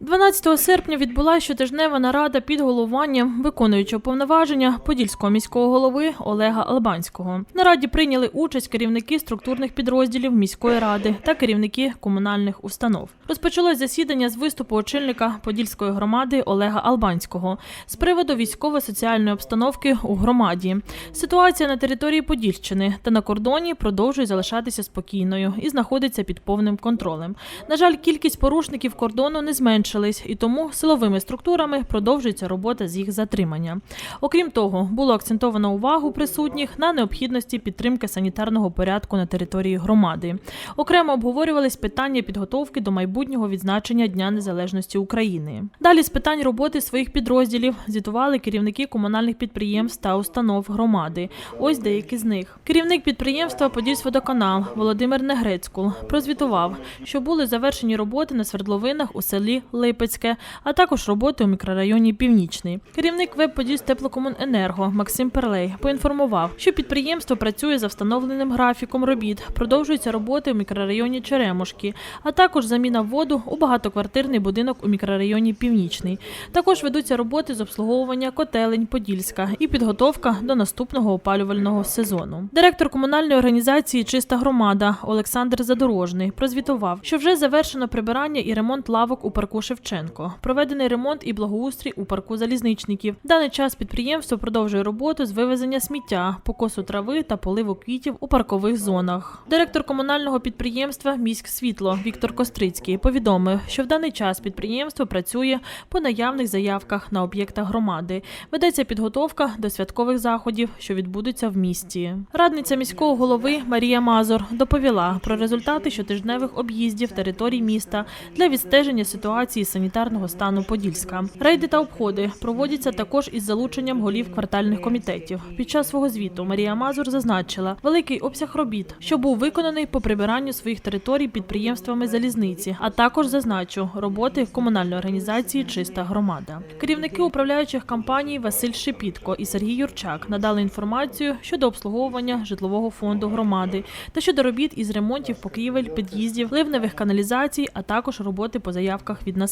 12 серпня відбулася щотижнева нарада під головуванням виконуючого повноваження подільського міського голови Олега Албанського. На раді прийняли участь керівники структурних підрозділів міської ради та керівники комунальних установ. Розпочалось засідання з виступу очільника подільської громади Олега Албанського з приводу військово-соціальної обстановки у громаді. Ситуація на території Подільщини та на кордоні продовжує залишатися спокійною і знаходиться під повним контролем. На жаль, кількість порушників кордону не зменшилась, і тому силовими структурами продовжується робота з їх затримання. Окрім того, було акцентовано увагу присутніх на необхідності підтримки санітарного порядку на території громади. Окремо обговорювались питання підготовки до майбутнього відзначення Дня Незалежності України. Далі з питань роботи своїх підрозділів звітували керівники комунальних підприємств та установ громади. Ось деякі з них. Керівник підприємства Подільськводоканал Володимир Негрецькул прозвітував, що були завершені роботи на свердловинах у селі Липецьке, а також роботи у мікрорайоні Північний. Керівник ВЕБ Подільстеплокомуненерго Максим Перлей поінформував, що підприємство працює за встановленим графіком робіт. Продовжуються роботи у мікрорайоні Черемушки, а також заміна воду у багатоквартирний будинок у мікрорайоні Північний. Також ведуться роботи з обслуговування котелень Подільська і підготовка до наступного опалювального сезону. Директор комунальної організації Чиста громада Олександр Задорожний прозвітував, що вже завершено прибирання і ремонт лавок у парку Шевченко. Проведений ремонт і благоустрій у парку залізничників. Даний час підприємство продовжує роботу з вивезення сміття, покосу трави та поливу квітів у паркових зонах. Директор комунального підприємства Міськ Світло Віктор Кострицький повідомив, що в даний час підприємство працює по наявних заявках на об'єктах громади. Ведеться підготовка до святкових заходів, що відбудуться в місті. Радниця міського голови Марія Мазур доповіла про результати щотижневих об'їздів територій міста для відстеження ситуації санітарного стану Подільська. Рейди та обходи проводяться також із залученням голів квартальних комітетів. Під час свого звіту Марія Мазур зазначила великий обсяг робіт, що був виконаний по прибиранню своїх територій підприємствами залізниці, а також зазначу роботи комунальної організації Чиста громада. Керівники управляючих компаній Василь Шепітко і Сергій Юрчак надали інформацію щодо обслуговування житлового фонду громади та щодо робіт із ремонтів покрівель, під'їздів, ливневих каналізацій, а також роботи по заявках від населення.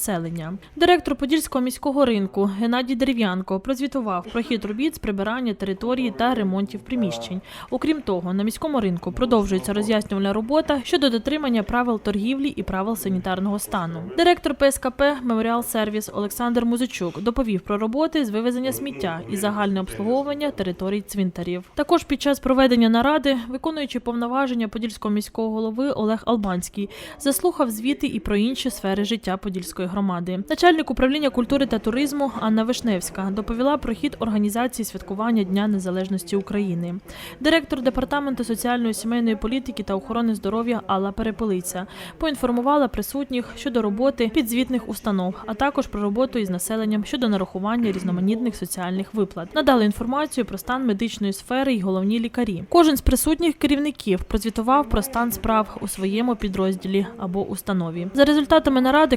Директор Подільського міського ринку Геннадій Дерев'янко прозвітував про хід робіт з прибирання території та ремонтів приміщень. Окрім того, на міському ринку продовжується роз'яснювальна робота щодо дотримання правил торгівлі і правил санітарного стану. Директор ПСКП Меморіал Сервіс Олександр Музичук доповів про роботи з вивезення сміття і загальне обслуговування територій цвинтарів. Також під час проведення наради, виконуючи повноваження подільського міського голови Олег Албанський, заслухав звіти і про інші сфери життя Подільської громади. Начальник управління культури та туризму Анна Вишневська доповіла про хід організації святкування Дня Незалежності України. Директор департаменту соціальної сімейної політики та охорони здоров'я Алла Перепелиця поінформувала присутніх щодо роботи підзвітних установ, а також про роботу із населенням щодо нарахування різноманітних соціальних виплат. Надали інформацію про стан медичної сфери й головні лікарі. Кожен з присутніх керівників прозвітував про стан справ у своєму підрозділі або установі. За результатами наради